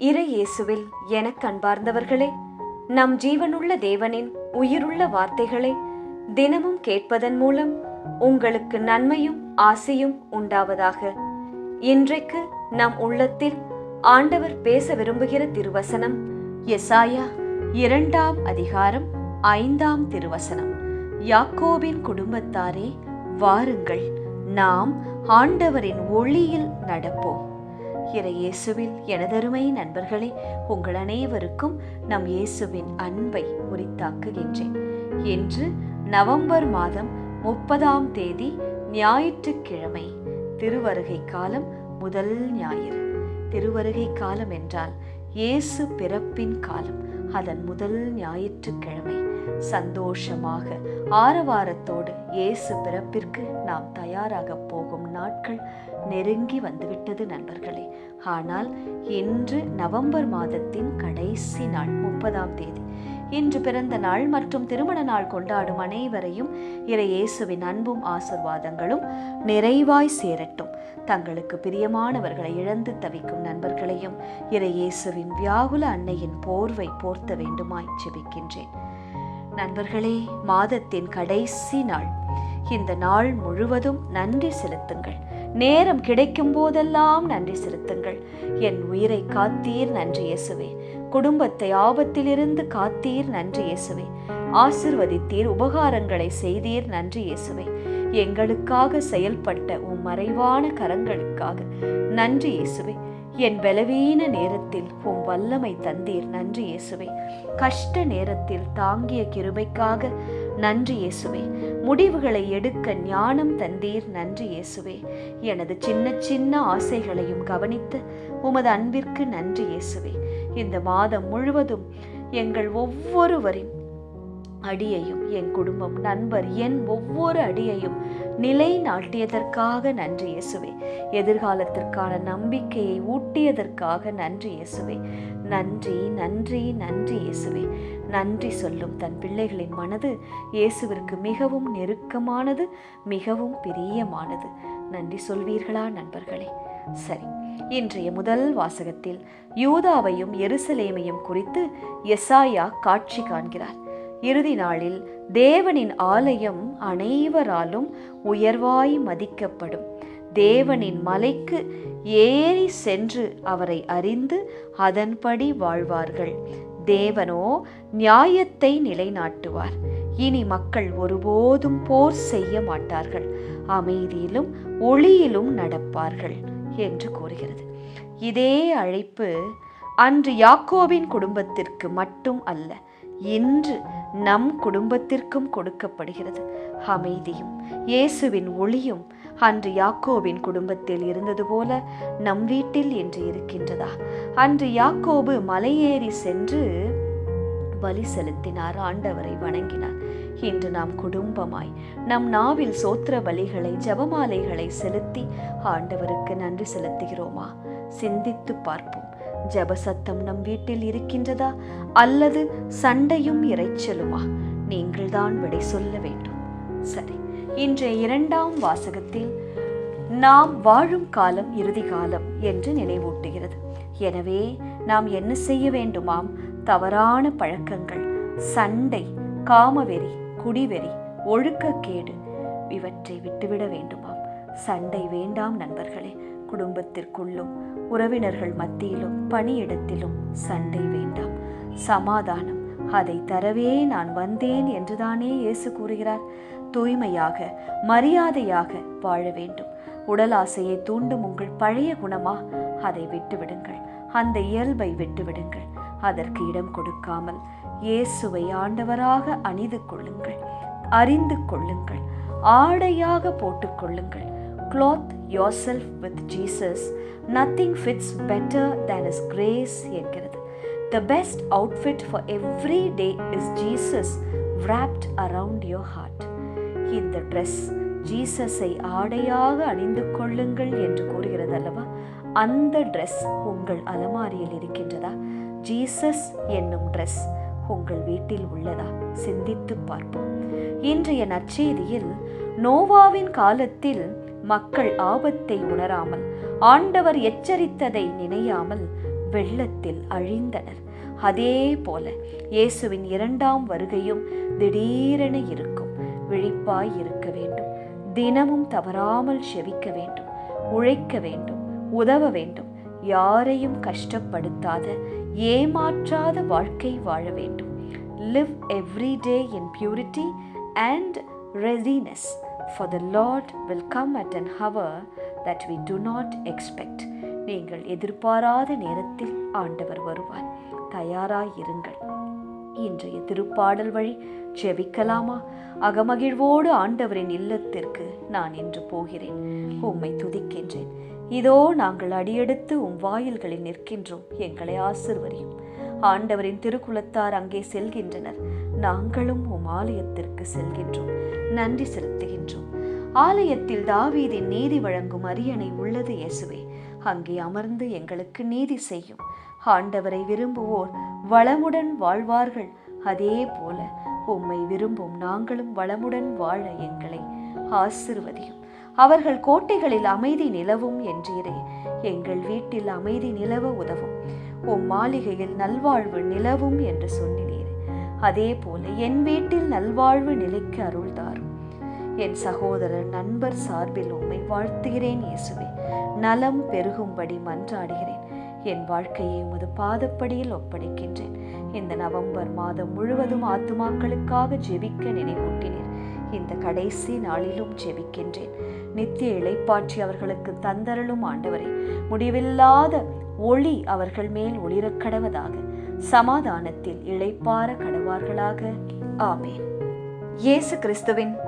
இறை இயேசுவில் எனக் அன்பார்ந்தவர்களே நம் ஜீவனுள்ள தேவனின் உயிருள்ள வார்த்தைகளை தினமும் கேட்பதன் மூலம் உங்களுக்கு நன்மையும் ஆசையும் உண்டாவதாக. இன்றைக்கு நம் உள்ளத்தில் ஆண்டவர் பேச விரும்புகிற திருவசனம் எசாயா இரண்டாம் அதிகாரம் ஐந்தாம் திருவசனம். யாக்கோபின் குடும்பத்தாரே வாருங்கள் நாம் ஆண்டவரின் ஒளியில் நடப்போம். இறை இயேசுவில் எனதருமை நண்பர்களே உங்கள் அனைவருக்கும் நம் இயேசுவின் அன்பை உரித்தாக்குகின்றேன். இன்று நவம்பர் மாதம் முப்பதாம் தேதி ஞாயிற்றுக்கிழமை திருவருகை காலம் முதல் ஞாயிறு. திருவருகை காலம் என்றால் இயேசு பிறப்பின் காலம் அதன் முதல் ஞாயிற்றுக்கிழமை. சந்தோஷமாக ஆரவாரத்தோடு இயேசு பிறப்பிற்கு நாம் தயாராக போகும் நாட்கள் நெருங்கி வந்துவிட்டது நண்பர்களே. ஆனால் இன்று நவம்பர் மாதத்தின் கடைசி நாள் முப்பதாம் தேதி. இன்று பிறந்த நாள் மற்றும் திருமண நாள் கொண்டாடும் அனைவரையும் இறை இயேசுவின் அன்பும் ஆசிர்வாதங்களும் நிறைவாய் சேரட்டும். தங்களுக்கு பிரியமானவர்களை இழந்து தவிக்கும் நண்பர்களையும் இறை இயேசுவின் வியாகுல அன்னையின் போர்வை போர்த்த வேண்டுமாய் ஜெபிக்கின்றேன். நண்பர்களே மாதத்தின் கடைசி நாள். இந்த நாள் முழுவதும் நன்றி செலுத்துங்கள். நேரம் கிடைக்கும் போதெல்லாம் நன்றி செலுத்துங்கள். என் உயிரை காத்தீர் நன்றி இயேசுவே. குடும்பத்தை ஆபத்திலிருந்து காத்தீர் நன்றி இயேசுவே. ஆசிர்வதித்தீர் உபகாரங்களை செய்தீர் நன்றி இயேசுவே. எங்களுக்காக செயல்பட்ட உம் மறைவான கரங்களுக்காக நன்றி இயேசுவே. என் பலவீன நேரத்தில் உம் வல்லமை தந்தீர் நன்றி இயேசுவே. கஷ்ட நேரத்தில் தாங்கிய கிருபைக்காக நன்றி இயேசுவே. முடிவுகளை எடுக்க ஞானம் தந்தீர் நன்றி இயேசுவே. எனது சின்ன சின்ன ஆசைகளையும் கவனித்து உமது அன்பிற்கு நன்றி இயேசுவே. இந்த மாதம் முழுவதும் எங்கள் ஒவ்வொருவரின் அடியையும் என் குடும்பம் நண்பர் என் ஒவ்வொரு அடியையும் நிலை நாட்டியதற்காக நன்றி இயேசுவே. எதிர்காலத்திற்கான நம்பிக்கையை ஊட்டியதற்காக நன்றி இயேசுவே. நன்றி நன்றி நன்றி இயேசுவே. நன்றி சொல்லும் தன் பிள்ளைகளின் மனது இயேசுவிற்கு மிகவும் நெருக்கமானது மிகவும் பிரியமானது. நன்றி சொல்வீர்களா நண்பர்களே? சரி இன்றைய முதல் வாசகத்தில் யூதாவையும் எருசலேமையும் குறித்து எசாயா காட்சி காண்கிறார். இறுதி நாளில் தேவனின் ஆலயம் அனைவராலும் உயர்வாய் மதிக்கப்படும். தேவனின் மலைக்கு ஏறி சென்று அவரை அறிந்து அதன்படி வாழ்வார்கள். தேவனோ நியாயத்தை நிலைநாட்டுவார். இனி மக்கள் ஒருபோதும் போர் செய்ய மாட்டார்கள். அமைதியிலும் ஒளியிலும் நடப்பார்கள் என்று கூறுகிறது. இதே அழைப்பு அன்று யாக்கோவின் குடும்பத்திற்கு மட்டும் அல்ல. இன்று நம் குடும்பத்திற்கும் கொடுக்கப்படுகிறது. அமைதியும் இயேசுவின் ஒளியும் அன்று யாக்கோவின் குடும்பத்தில் இருந்தது போல நம் வீட்டில் இன்று இருக்கின்றதா? அன்று யாக்கோபு மலையேறி சென்று பலி செலுத்தினார் ஆண்டவரை வணங்கினார். இன்று நாம் குடும்பமாய் நம் நாவில் சோத்திர பலிகளை ஜபமாலைகளை செலுத்தி ஆண்டவருக்கு நன்றி செலுத்துகிறோமா? சிந்தித்து பார்ப்போம். ஜபசத்தம் நம் வீட்டில் இருக்கின்றதா? அல்லது சண்டையும் இறைச்சலுமா? நீங்கள்தான் விடை சொல்ல வேண்டும். சரி இன்றைய இரண்டாம் வாசகத்தில் நாம் வாழும் காலம் இறுதி காலம் என்று நினைவூட்டுகிறது. எனவே நாம் என்ன செய்ய வேண்டுமாம்? தவறான பழக்கங்கள் சண்டை காமவெறி குடிவெறி ஒழுக்கக்கேடு இவற்றை விட்டுவிட வேண்டுமாம். சண்டை வேண்டாம் நண்பர்களே குடும்பத்திற்குள்ளும் உறவினர்கள் மத்தியிலும் பணியிடத்திலும் சண்டை வேண்டாம். சமாதானம் அதை தரவே நான் வந்தேன் என்றுதானே இயேசு கூறுகிறார். தூய்மையாக மரியாதையாக வாழ வேண்டும். உடல் ஆசையை தூண்டும் உங்கள் பழைய குணமா? அதை விட்டுவிடுங்கள். அந்த இயல்பை விட்டுவிடுங்கள். அதற்கு இடம் கொடுக்காமல் இயேசுவை ஆண்டவராக அணிந்து கொள்ளுங்கள். அறிந்து கொள்ளுங்கள். ஆடையாக போட்டுக்கொள்ளுங்கள் cloth yourself with Jesus. Nothing fits better than his grace என்கிறது the best outfit for every day is Jesus wrapped around your heart. இந்த ட்ரெஸ் ஜீசஸை ஆடையாக அணிந்து கொள்ளுங்கள் என்று கூறுகிறது அல்லவா? அந்த ட்ரெஸ் உங்கள் அலமாரியில் இருக்கின்றதா? ஜீசஸ் என்னும் ட்ரெஸ் உங்கள் வீட்டில் உள்ளதா? சிந்தித்து பார்ப்போம். இன்றைய நற்செய்தியில் நோவாவின் காலத்தில் மக்கள் ஆபத்தை உணராமல் ஆண்டவர் எச்சரித்ததை நினையாமல் வெள்ளத்தில் அழிந்தனர். அதே போல இயேசுவின் இரண்டாம் வருகையும் திடீரென இருக்கும். விழிப்பாய் இருக்க வேண்டும். தினமும் தவறாமல் செவிக்க வேண்டும். உழைக்க வேண்டும். உதவ வேண்டும். யாரையும் கஷ்டப்படுத்தாத ஏமாற்றாத வாழ்க்கை வாழ வேண்டும். Live every day in purity and readiness. For the Lord will come at an hour that we do not expect நீங்கள் எதிர்பாராத நேரத்தில் ஆண்டவர் வருவார். தயாராயிருங்கள். இன்றைய திருப்பாடல் வழி ஜெபிக்கலாமா அகமகிழ்வோடு ஆண்டவரின் இல்லத்திற்கு நான் இன்று போகிறேன். உம்மை துதிக்கின்றேன். இதோ நாங்கள் அடியெடுத்து உம் வாயில்களில் நிற்கின்றோம். எங்களை ஆசிர்வரியும். ஆண்டவரின் திருக்குலத்தார் அங்கே செல்கின்றனர். நாங்களும் உம் ஆலயத்திற்கு செல்கின்றோம். நன்றி செலுத்துகின்றோம் ஆலயத்தில் தாவீதின் நீதி வழங்கும் அரியணை உள்ளது இயேசுவே. அங்கே அமர்ந்து எங்களுக்கு நீதி செய்யும். ஆண்டவரை விரும்புவோர் வளமுடன் வாழ்வார்கள். அதே போல உம்மை விரும்பும் நாங்களும் வளமுடன் வாழ எங்களை ஆசிர்வதியும். அவர்கள் கோட்டைகளில் அமைதி நிலவும் என்றீரே. எங்கள் வீட்டில் அமைதி நிலவ உதவும். உம் மாளிகையில் நல்வாழ்வு நிலவும் என்று சொன்னினீர் அதே போல என் வீட்டில் நல்வாழ்வு நிலைக்கு அருள்தாரும். என் சகோதரர் நண்பர் சார்பில் உம்மை வாழ்த்துகிறேன் இயேசுவே. நலம் பெருகும்படி மன்றாடுகிறேன். என் வாழ்க்கையை உமது பாதப்படியில் ஒப்படைக்கின்றேன். இந்த நவம்பர் மாதம் முழுவதும் ஆத்துமாக்களுக்காக ஜெபிக்க நினைவூட்டினேன் இந்த கடைசி நாளிலும் ஜெபிக்கின்றேன். நித்திய இளைப்பாற்றி அவர்களுக்கு தந்தரலும் ஆண்டவரே முடிவில்லாத ஒளி அவர்கள் மேல் ஒளிரக் கடவதாக சமாதானத்தில் இளைப்பார கடவார்களாக. ஆமேன். இயேசு கிறிஸ்துவின்